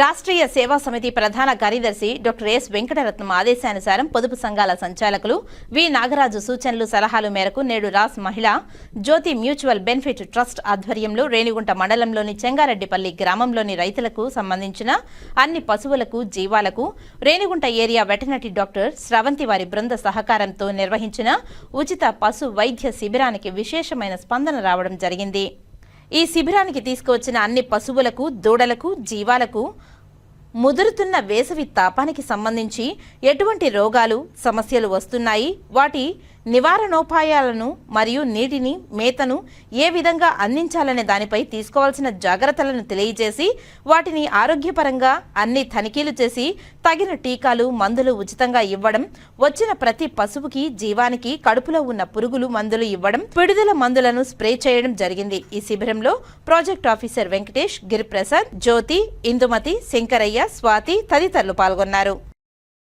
రాష్ట్రీయ సేవా సమితి ప్రధాన కార్యదర్శి డాక్టర్ ఎస్ వెంకటరత్నం ఆదేశానుసారం పొదుపు సంఘాల సంచాలకులు వి నాగరాజు సూచనలు సలహాలు మేరకు నేడు రాస్ మహిళా జ్యోతి మ్యూచువల్ బెనిఫిట్ ట్రస్ట్ ఆధ్వర్యంలో రేణిగుంట మండలంలోని చెంగారెడ్డిపల్లి గ్రామంలోని రైతులకు సంబంధించిన అన్ని పశువులకు జీవాలకు Renigunta area veterinary doctor Sravanthi వారి బృంద సహకారంతో నిర్వహించిన ఉచిత పశు వైద్య శిబిరానికి విశేషమైన స్పందన రావడం జరిగింది. ఈ శిబిరానికి తీసుకువచ్చిన అన్ని పశువులకు దూడలకు జీవాలకు ముదురుతున్న వేసవి తాపానికి సంబంధించి ఎటువంటి రోగాలు సమస్యలు వస్తున్నాయి? వాటి నివారణోపాయాలను మరియు నీటిని మేతను ఏ విధంగా అందించాలనే దానిపై తీసుకోవాల్సిన జాగ్రత్తలను తెలియజేసి వాటిని ఆరోగ్యపరంగా అన్ని తనిఖీలు చేసి తగిన టీకాలు మందులు ఉచితంగా ఇవ్వడం వచ్చిన ప్రతి పశువుకి జీవానికి కడుపులో ఉన్న పురుగులు మందులు ఇవ్వడం పిడుదల మందులను స్ప్రే చేయడం జరిగింది. ఈ శిబిరంలో ప్రాజెక్ట్ ఆఫీసర్ వెంకటేష్ గిరిప్రసాద్ జ్యోతి ఇందుమతి శంకరయ్య స్వాతి తదితరులు పాల్గొన్నారు.